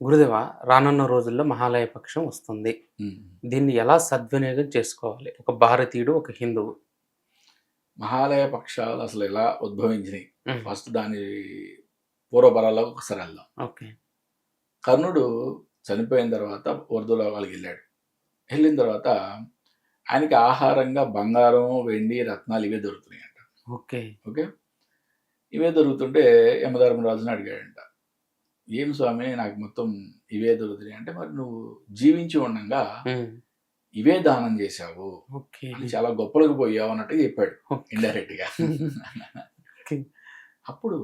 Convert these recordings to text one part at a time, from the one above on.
గురుదేవ రానున్న రోజుల్లో మహాలయ పక్షం వస్తుంది. దీన్ని ఎలా సద్వినియోగం చేసుకోవాలి? ఒక భారతీయుడు ఒక హిందువు. మహాలయ పక్షాలు అసలు ఎలా ఉద్భవించినాయి? ఫస్ట్ దాని పూర్వపరాలకు ఒకసారి వెళ్దాం. ఓకే. కర్ణుడు చనిపోయిన తర్వాత ఉర్దులోకాలకు వెళ్ళాడు. వెళ్ళిన తర్వాత ఆయనకి ఆహారంగా బంగారం వెండి రత్నాలు ఇవే దొరుకుతున్నాయి అంట ఓకే. ఓకే? ఇవే దొరుకుతుంటే యమధర్మరాజుని అడిగాడంట. ఏం స్వామి? నాకు మొత్తం ఇవే దొరుకుతున్నాయి. అంటే మరి నువ్వు జీవించి ఉండగా ఇవే దానం చేశావు చాలా గొప్పలకు పోయావు అన్నట్టు చెప్పాడు. ఇండైరెక్ట్గా. అప్పుడు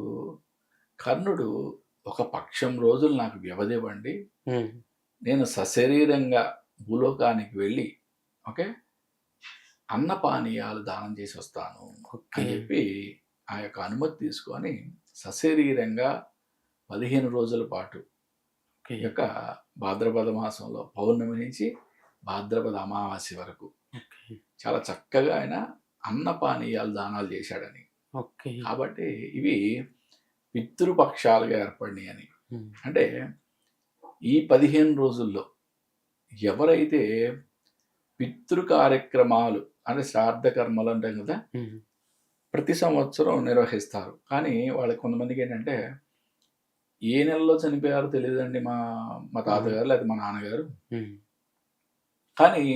కర్ణుడు ఒక పక్షం రోజులు నాకు వ్యవధి ఇవ్వండి ఉమ్, నేను సశరీరంగా భూలోకానికి వెళ్ళి ఓకే అన్నపానీయాలు దానం చేసి వస్తాను అని చెప్పి ఆ యొక్క అనుమతి తీసుకొని సశరీరంగా పదిహేను రోజుల పాటు ఈ యొక్క భాద్రపద మాసంలో పౌర్ణమి నుంచి భాద్రపద అమావాస్య వరకు. చాలా చక్కగా ఆయన అన్నపానీయాలు దానాలు చేశాడని. ఓకే. కాబట్టి ఇవి పితృపక్షాలుగా ఏర్పడినాయి అని. అంటే ఈ పదిహేను రోజుల్లో ఎవరైతే పితృ కార్యక్రమాలు అంటే శ్రాద్ధ కర్మలు అంటాం కదా ప్రతి సంవత్సరం నిర్వహిస్తారు. కానీ వాళ్ళకి కొంతమందికి ఏంటంటే ఏ నెలలో చనిపోయారో తెలియదండి మా మా తాతగారు లేదా మా నాన్నగారు. కానీ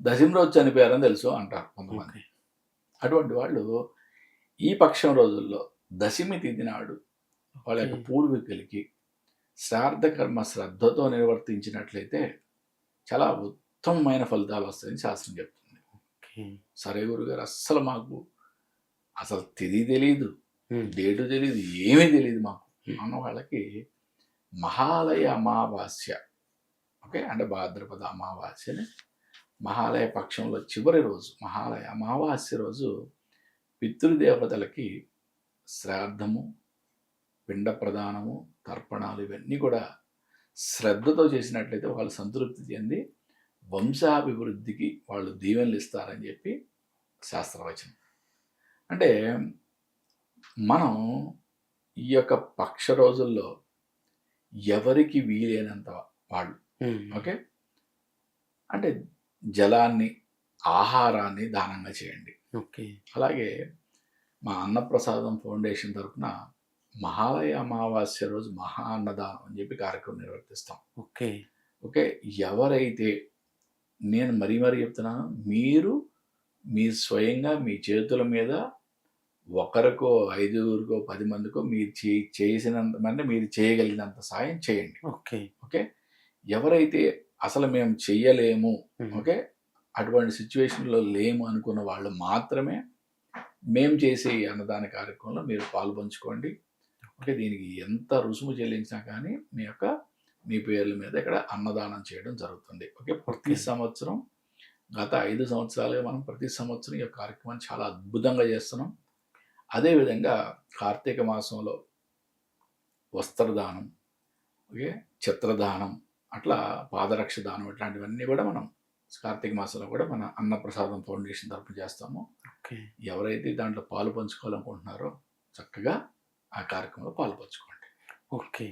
దశమి రోజు చనిపోయారని తెలుసు అంటారు కొంతమంది. అటువంటి వాళ్ళు ఈ పక్షం రోజుల్లో దశమి తిథి నాడు వాళ్ళ యొక్క. పూర్వీకులకి శ్రాద్ధ కర్మ శ్రద్ధతో నిర్వర్తించినట్లయితే చాలా ఉత్తమమైన ఫలితాలు వస్తాయని శాస్త్రం చెప్తుంది. సరే గురుగారు అస్సలు మాకు అసలు తిది తెలియదు డేటు తెలియదు ఏమీ తెలియదు మాకు. Hmm. వాళ్ళకి మహాలయ అమావాస్య. ఓకే? అంటే భాద్రపద అమావాస్యని. మహాలయ పక్షంలో చివరి రోజు మహాలయ అమావాస్య రోజు పితృదేవతలకి శ్రాద్ధము పిండ ప్రదానము తర్పణాలు ఇవన్నీ కూడా శ్రద్ధతో చేసినట్లయితే వాళ్ళు సంతృప్తి చెంది వంశాభివృద్ధికి వాళ్ళు దీవెనలు ఇస్తారని చెప్పి శాస్త్రవచనం. అంటే మనం ఈ యొక్క పక్ష రోజుల్లో ఎవరికి వీలైనంత వాళ్ళు. ఓకే? అంటే జలాన్ని ఆహారాన్ని దానంగా చేయండి. ఓకే. అలాగే మా అన్నప్రసాదం ఫౌండేషన్ తరఫున మహాలయ అమావాస్య రోజు మహా అన్నదానం అని చెప్పి కార్యక్రమం నిర్వర్తిస్తాం. ఓకే. ఓకే? ఎవరైతే నేను మరీ మరీ చెప్తున్నాను మీరు మీ స్వయంగా మీ చేతుల మీద ఒకరికో ఐదుగురికో పది మందికో మీరు చే చేసినంత మంది మీరు చేయగలిగినంత సాయం చేయండి. ఓకే. ఓకే? ఎవరైతే అసలు మేము చెయ్యలేము ఓకే? అటువంటి సిచ్యువేషన్లో లేము అనుకున్న వాళ్ళు మాత్రమే మేము చేసే అన్నదాన కార్యక్రమంలో మీరు పాల్పంచుకోండి. ఓకే? దీనికి ఎంత రుసుము చెల్లించినా కానీ మీ యొక్క మీ పేర్ల మీద ఇక్కడ అన్నదానం చేయడం జరుగుతుంది. ఓకే? ప్రతి. సంవత్సరం గత ఐదు సంవత్సరాలుగా మనం ప్రతి సంవత్సరం ఈ కార్యక్రమాన్ని చాలా అద్భుతంగా చేస్తున్నాం. అదేవిధంగా కార్తీక మాసంలో వస్త్రదానం ఓకే చిత్రదానం అట్లా పాదరక్ష దానం ఇట్లాంటివన్నీ కూడా మనం కార్తీక మాసంలో కూడా మన అన్నప్రసాదం ఫౌండేషన్ తరపున చేస్తాము. ఓకే. ఎవరైతే దాంట్లో పాలు పంచుకోవాలనుకుంటున్నారో చక్కగా ఆ కార్యక్రమంలో పాలు పంచుకోండి. ఓకే.